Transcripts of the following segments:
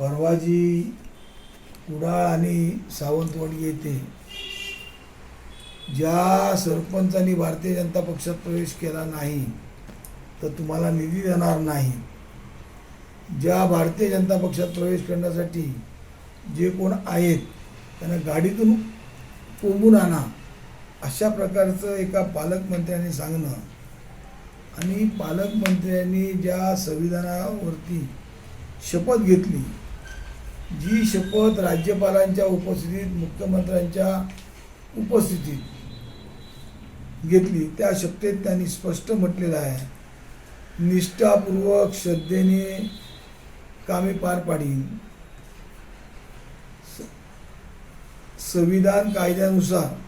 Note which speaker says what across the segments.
Speaker 1: परवा जी कुडाळ आणि सावंतवाडी येथे ज्या सरपंचांनी भारतीय जनता पक्षात प्रवेश केला नाही तर तुम्हाला निधी देणार नाही. ज्या भारतीय जनता पक्षात प्रवेश करण्यासाठी जे कोण आहेत त्यांना गाडीतून कोंबून आणा अशा प्रकारचं एका पालकमंत्र्यांनी सांगणं आणि पालकमंत्र्यांनी ज्या संविधानावरती शपथ घेतली जी शपथ राज्यपालांच्या उपस्थितीत मुख्यमंत्र्यांच्या उपस्थितीत घेतली त्या शपथेत त्यांनी स्पष्ट म्हटलेलं आहे. निष्ठापूर्वक श्रद्धेने कामे पार पाडीन. स- संविधान कायद्यानुसार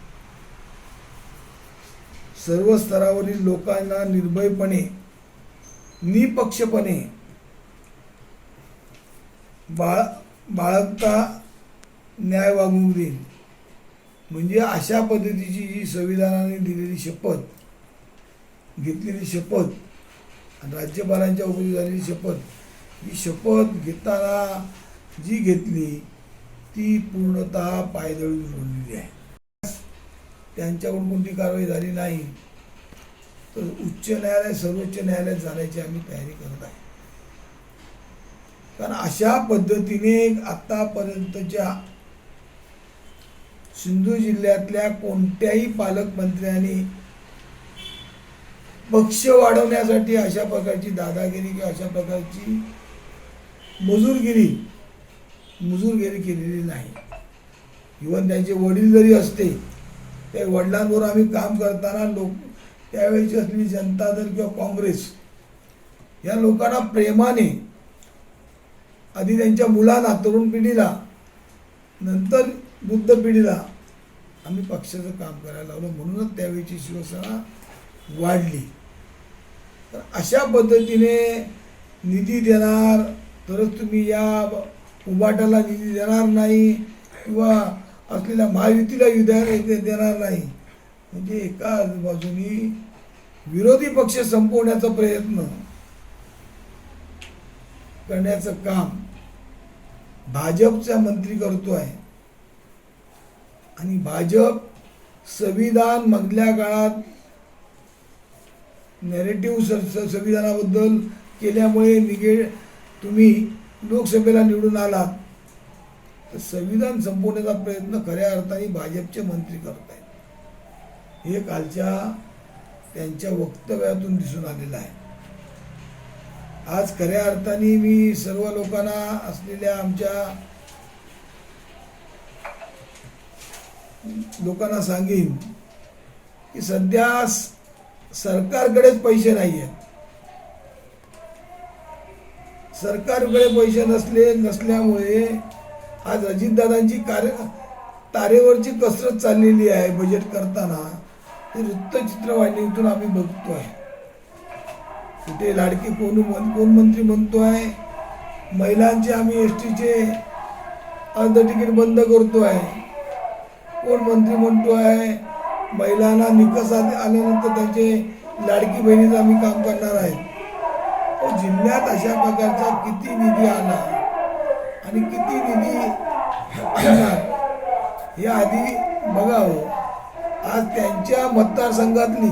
Speaker 1: सर्व स्तरावरील लोकांना निर्भयपणे निपक्षपणे बाळ बाळगता न्याय वागणूक देईल. म्हणजे अशा पद्धतीची जी संविधानाने दिलेली शपथ घेतलेली शपथ आणि राज्यपालांच्या उपस्थित झालेली शपथ ही शपथ घेताना जी घेतली ती पूर्णतः पायदळी जोडलेली आहे. त्यांच्याकडून कोणती कारवाई झाली नाही तर उच्च न्यायालय सर्वोच्च न्यायालयात जाण्याची आम्ही तयारी करत आहे. कारण अशा पद्धतीने आत्तापर्यंतच्या सिंधू जिल्ह्यातल्या कोणत्याही पालकमंत्र्यांनी पक्ष वाढवण्यासाठी अशा प्रकारची दादागिरी किंवा अशा प्रकारची मजूरगिरी मजूरगिरी केलेली नाही. इवन त्यांचे वडील जरी असते त्या वडिलांवर आम्ही काम करताना लोक त्यावेळेची असलेली जनता दल किंवा काँग्रेस या लोकांना प्रेमाने आधी त्यांच्या मुलांना तरुण पिढीला नंतर बुद्ध पिढीला आम्ही पक्षाचं काम करायला लावलं. म्हणूनच त्यावेळीची शिवसेना वाढली. तर अशा पद्धतीने निधी देणार तरच तुम्ही या उभाटाला निधी देणार नाही किंवा असलेल्या महायुतीला युद्ध देणार नाही. म्हणजे एका बाजूनी विरोधी पक्ष संपवण्याचा प्रयत्न करण्याचं काम भाजपचा मंत्री करतो आहे आणि भाजप संविधान मधल्या काळात नेरेटिव्ह संविधानाबद्दल केल्यामुळे निगे तुम्ही लोकसभेला निवडून आलात. तर संविधान संपवण्याचा प्रयत्न खऱ्या अर्थाने भाजपचे मंत्री करत आहेत हे कालच्या त्यांच्या वक्तव्यातून दिसून आलेलं आहे. आज खऱ्या अर्थाने मी सर्व लोकांना असलेल्या आमच्या लोकांना सांगेन की सध्या सरकारकडेच पैसे नाही आहेत सरकारकडे पैसे नसले नसल्यामुळे आज अजितदादांची कार्य तारेवरची कसरत चाललेली आहे बजेट करताना. ते वृत्तचित्रवाहिनीतून आम्ही बघतोय. कुठे लाडकी कोण कोण मंत्री म्हणतो आहे? महिलांचे आम्ही एस टीचे अर्ध तिकीट बंद करतो आहे. कोण मंत्री म्हणतो आहे? महिलांना निकष आल्यानंतर त्यांचे लाडकी बहिणीचं आम्ही काम करणार आहे. तो जिल्ह्यात अशा प्रकारचा किती निधी आला? आणि किती निधी आणणार? हे आधी बघावं हो. आज त्यांच्या मतदारसंघातली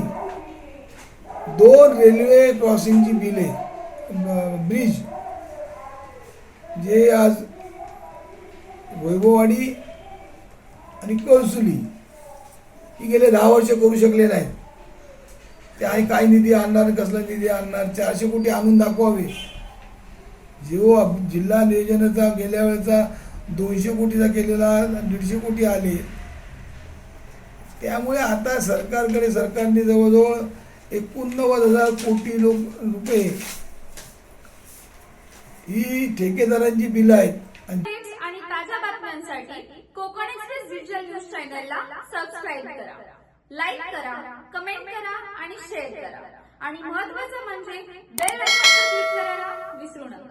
Speaker 1: दोन रेल्वे क्रॉसिंगची बिले ब्रिज जे आज वैभववाडी आणि कळसुली ही गेले दहा वर्ष करू शकले नाहीत. ते आणि काय निधी आणणार कसला निधी आणणार चारशे कोटी आणून दाखवावे? जो जिल्हा नियोजनाचा गेल्या वेळेचा दोनशे कोटीचा केलेला दीडशे कोटी आले. त्यामुळे आता सरकारकडे सरकारने जवळजवळ एकोणनव्वद हजार कोटी लोक रुपये ही ठेकेदारांची बिलं आहेत. आणि
Speaker 2: ताज्या बातम्यांसाठी कोकण एक्सप्रेस डिजिटल न्यूज चॅनलला सबस्क्राईब करा. लाईक करा कमेंट करा आणि शेअर करा. आणि महत्वाचं म्हणजे बेल आयकॉनवर क्लिक करायला विसरू नका.